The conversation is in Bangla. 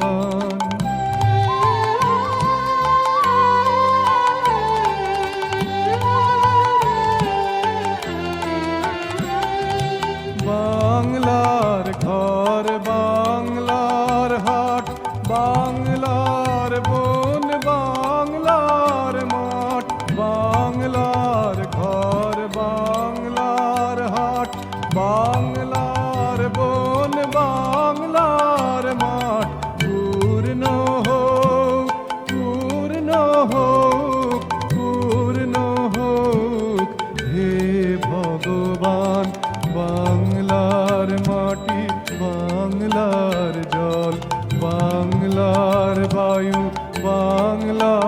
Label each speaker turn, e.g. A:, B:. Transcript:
A: ভগবান বাংলার ঘর বাংলার হাট বাংলার বাংলার মাটি বাংলার জল বাংলার বায়ু বাংলা